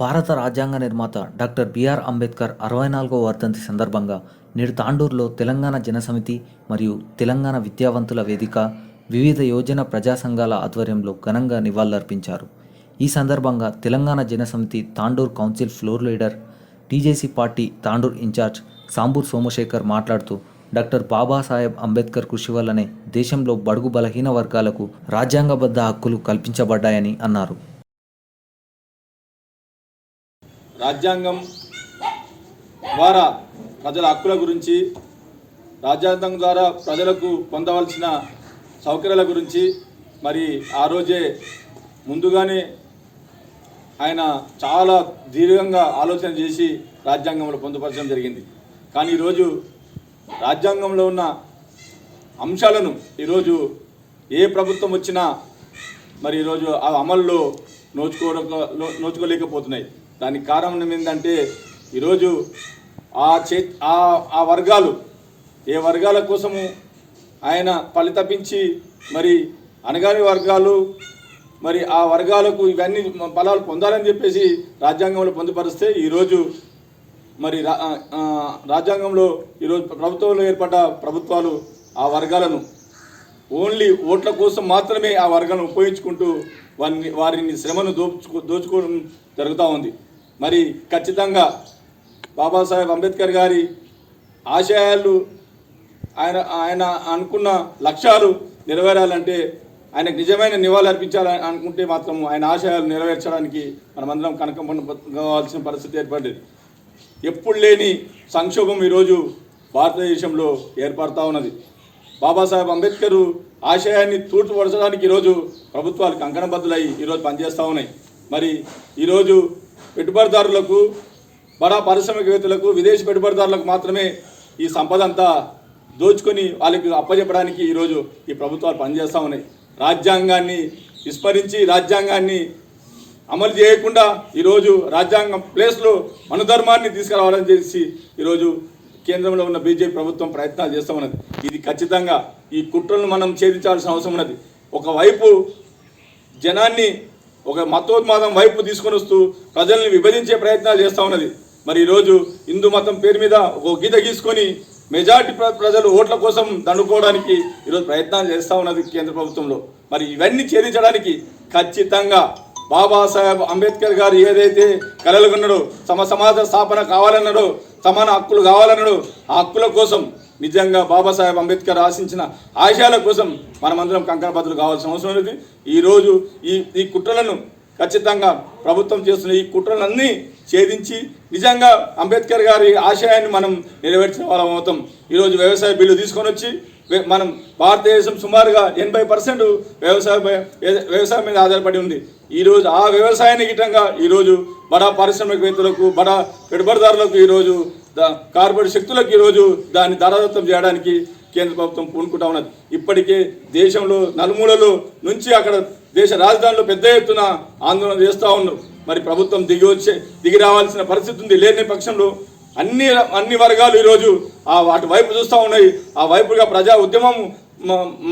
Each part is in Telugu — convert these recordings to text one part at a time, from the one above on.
భారత రాజ్యాంగ నిర్మాత డాక్టర్ బిఆర్ అంబేద్కర్ అరవై నాలుగో వర్ధంతి సందర్భంగా నేడు తాండూరులో తెలంగాణ జనసమితి మరియు తెలంగాణ విద్యావంతుల వేదిక వివిధ యోజన ప్రజా సంఘాల ఆధ్వర్యంలో ఘనంగా నివాళులర్పించారు. ఈ సందర్భంగా Telangana Janasamithi Tandur council floor leader TJC party Tandur incharge Sambur Somashekar మాట్లాడుతూ డాక్టర్ బాబాసాహెబ్ అంబేద్కర్ కృషి వల్లనే దేశంలో బడుగు బలహీన వర్గాలకు రాజ్యాంగబద్ధ హక్కులు కల్పించబడ్డాయని అన్నారు. రాజ్యాంగం ద్వారా ప్రజల హక్కుల గురించి రాజ్యాంగం ద్వారా ప్రజలకు పొందవలసిన సౌకర్యాల గురించి మరి ఆ రోజే ముందుగానే ఆయన చాలా దీర్ఘంగా ఆలోచన చేసి రాజ్యాంగంలో పొందుపరచడం జరిగింది. కానీ ఈరోజు రాజ్యాంగంలో ఉన్న అంశాలను ఈరోజు ఏ ప్రభుత్వం వచ్చినా మరి ఈరోజు ఆ అమల్లో నోచుకోవడం నోచుకోలేకపోతున్నాయి. దానికి కారణం ఏంటంటే ఈరోజు ఆ చే ఆ ఆ వర్గాలు ఏ వర్గాల కోసము ఆయన ఫలితపించి మరి అనగాని వర్గాలు మరి ఆ వర్గాలకు ఇవన్నీ ఫలాలు పొందాలని చెప్పేసి రాజ్యాంగంలో పొందుపరిస్తే ఈరోజు మరి రా- రాజ్యాంగంలో ఈరోజు ప్రభుత్వంలో ఏర్పడ్డ ప్రభుత్వాలు ఆ వర్గాలను ఓన్లీ ఓట్ల కోసం మాత్రమే ఆ వర్గాలను ఉపయోగించుకుంటూ వారిని వారిని శ్రమను దోచుకో దోచుకోవడం జరుగుతూ ఉంది. మరి ఖచ్చితంగా బాబాసాహెబ్ అంబేద్కర్ గారి ఆశయాలు ఆయన ఆయన అనుకున్న లక్ష్యాలు నెరవేరాలంటే ఆయనకు నిజమైన నివాళులు అర్పించాలని అనుకుంటే మాత్రం ఆయన ఆశయాలు నెరవేర్చడానికి మనమందరం కనకం కావాల్సిన పరిస్థితి ఏర్పడింది. ఎప్పుడు లేని సంక్షోభం ఈరోజు భారతదేశంలో ఏర్పడతా ఉన్నది. బాబాసాహెబ్ అంబేద్కర్ ఆశయాన్ని తూర్చుపరచడానికి ఈరోజు ప్రభుత్వాలు కంకణబద్దులై ఈరోజు పనిచేస్తూ ఉన్నాయి. మరి ఈరోజు పెట్టుబడిదారులకు బడా పారిశ్రామికవేత్తలకు విదేశీ పెట్టుబడిదారులకు మాత్రమే ఈ సంపద అంతా దోచుకొని వాళ్ళకి అప్పచెప్పడానికి ఈరోజు ఈ ప్రభుత్వాలు పనిచేస్తూ ఉన్నాయి. రాజ్యాంగాన్ని విస్మరించి రాజ్యాంగాన్ని అమలు చేయకుండా ఈరోజు రాజ్యాంగం ప్లేస్లో మనుధర్మాన్ని తీసుకురావాలని చేసి ఈరోజు కేంద్రంలో ఉన్న బీజేపీ ప్రభుత్వం ప్రయత్నాలు చేస్తూ ఉన్నది. ఇది ఖచ్చితంగా ఈ కుట్రలను మనం ఛేదించాల్సిన అవసరం ఉన్నది. ఒకవైపు జనాన్ని ఒక మతోన్మాదం వైపు తీసుకొని వస్తూ ప్రజల్ని విభజించే ప్రయత్నాలు చేస్తూ ఉన్నది. మరి ఈరోజు హిందూ మతం పేరు మీద ఒక గీత గీసుకొని మెజార్టీ ప్ర- ప్రజలు ఓట్ల కోసం దండుకోవడానికి ఈరోజు ప్రయత్నాలు చేస్తూ ఉన్నది కేంద్ర ప్రభుత్వంలో. మరి ఇవన్నీ ఛేదించడానికి ఖచ్చితంగా బాబాసాహెబ్ అంబేద్కర్ గారు ఏదైతే కలలుగున్నాడో సమ సమాజ స్థాపన కావాలన్నాడో సమాన హక్కులు కావాలన్నాడో ఆ హక్కుల కోసం నిజంగా బాబాసాహెబ్ అంబేద్కర్ ఆశించిన ఆశయాల కోసం మనమందరం కంకణబద్దులు కావాల్సిన అవసరం లేదు. ఈరోజు ఈ ఈ కుట్రలను ఖచ్చితంగా ప్రభుత్వం చేస్తున్న ఈ కుట్రలన్నీ ఛేదించి నిజంగా అంబేద్కర్ గారి ఆశయాన్ని మనం నెరవేర్చిన వాళ్ళం అవుతాం. ఈరోజు వ్యవసాయ బిల్లు తీసుకొని వచ్చి మనం భారతదేశం సుమారుగా ఎనభై పర్సెంట్ వ్యవసాయ వ్యవసాయం మీద ఆధారపడి ఉంది. ఈరోజు ఆ వ్యవసాయానికి గిట్టంగా ఈరోజు బడా పారిశ్రామికవేత్తలకు బడా పెట్టుబడిదారులకు ఈరోజు కార్పొరేట్ శక్తులకు ఈరోజు దాన్ని ధరాదత్తం చేయడానికి కేంద్ర ప్రభుత్వం పూనుకుంటా ఉన్నది. ఇప్పటికే దేశంలో నలుమూలలో నుంచి అక్కడ దేశ రాజధానిలో పెద్ద ఎత్తున ఆందోళన చేస్తూ ఉన్నారు. మరి ప్రభుత్వం దిగి వచ్చే దిగి రావాల్సిన పరిస్థితి ఉంది. లేని పక్షంలో అన్ని అన్ని వర్గాలు ఈరోజు ఆ వాటి వైపు చూస్తూ ఉన్నాయి. ఆ వైపుగా ప్రజా ఉద్యమం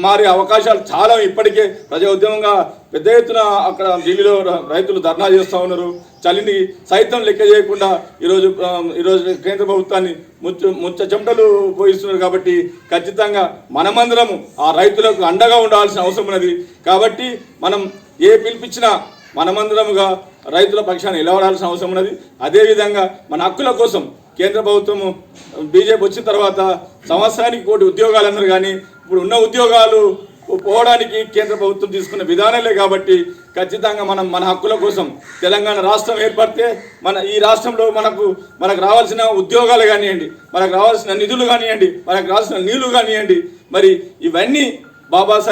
మారే అవకాశాలు చాలా ఇప్పటికే ప్రజా ఉద్యమంగా పెద్ద ఎత్తున అక్కడ ఢిల్లీలో రైతులు ధర్నా చేస్తూ ఉన్నారు. చలిని సైతం లెక్క చేయకుండా ఈరోజు ఈరోజు కేంద్ర ప్రభుత్వాన్ని ముచ్చ ముచ్చ చెమటలు పోయిస్తున్నారు కాబట్టి ఖచ్చితంగా మనమందరము ఆ రైతులకు అండగా ఉండాల్సిన అవసరం ఉన్నది. కాబట్టి మనం ఏ పిలిపించినా మనమందరముగా రైతుల పక్షాన్ని నిలబడాల్సిన అవసరం ఉన్నది. అదేవిధంగా మన హక్కుల కోసం కేంద్ర ప్రభుత్వము బీజేపీ వచ్చిన తర్వాత సంవత్సరానికి కోటి ఉద్యోగాలు అన్నారు కానీ ఇప్పుడు ఉన్న ఉద్యోగాలు పోవడానికి కేంద్ర ప్రభుత్వం తీసుకున్న విధానాలే కాబట్టి ఖచ్చితంగా మనం మన హక్కుల కోసం తెలంగాణ రాష్ట్రం ఏర్పడితే మన ఈ రాష్ట్రంలో మనకు మనకు రావాల్సిన ఉద్యోగాలు కానివ్వండి మనకు రావాల్సిన నిధులు కానివ్వండి మనకు రావాల్సిన నీళ్ళు కానివ్వండి మరి ఇవన్నీ బాబాసాహెబ్